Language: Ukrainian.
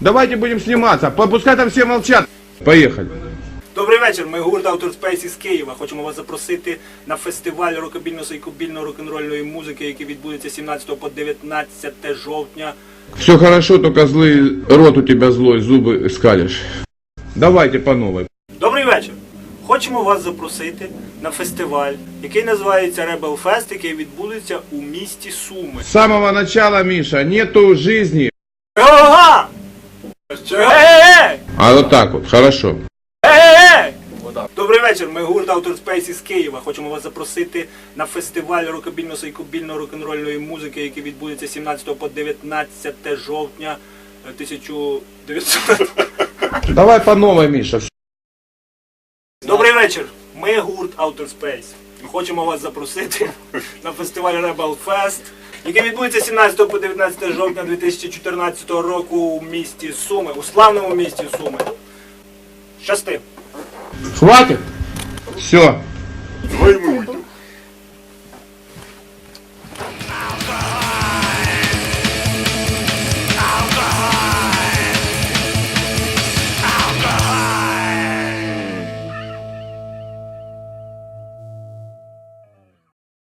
Давайте будем сниматься. Пускай там все молчат. Поехали. Добрий вечір. Ми гурт Autorspace із Києва. Хочемо вас запросити на фестиваль рокобільно-сайкобільно рок-н-рольної музики, який відбудеться 17 по 19 жовтня. Все хорошо, только злий рот у тебе злой, зуби скалиш. Давайте по новой. Добрий вечір. Хочемо вас запросити на фестиваль, який називається Rebel Fest, який відбудеться у місті Суми. С самого начала, Миша, нету жизни. Ага! А вот так вот, хорошо. Добрий вечір. Ми гурт Autor Space із Києва. Хочемо вас запросити на фестиваль рокобільно-сайкобільно рок-н-рольної музики, який відбудеться 17 по 19 жовтня е, 1900. Давай по новой, Миша. Добрий вечір. Ми гурт Outer Space. Ми хочемо вас запросити на фестиваль Rebel Fest, який відбудеться 17 по 19 жовтня 2014 року у місті Суми, у славному місті Суми. Щасти! Хватит? Все. Войму.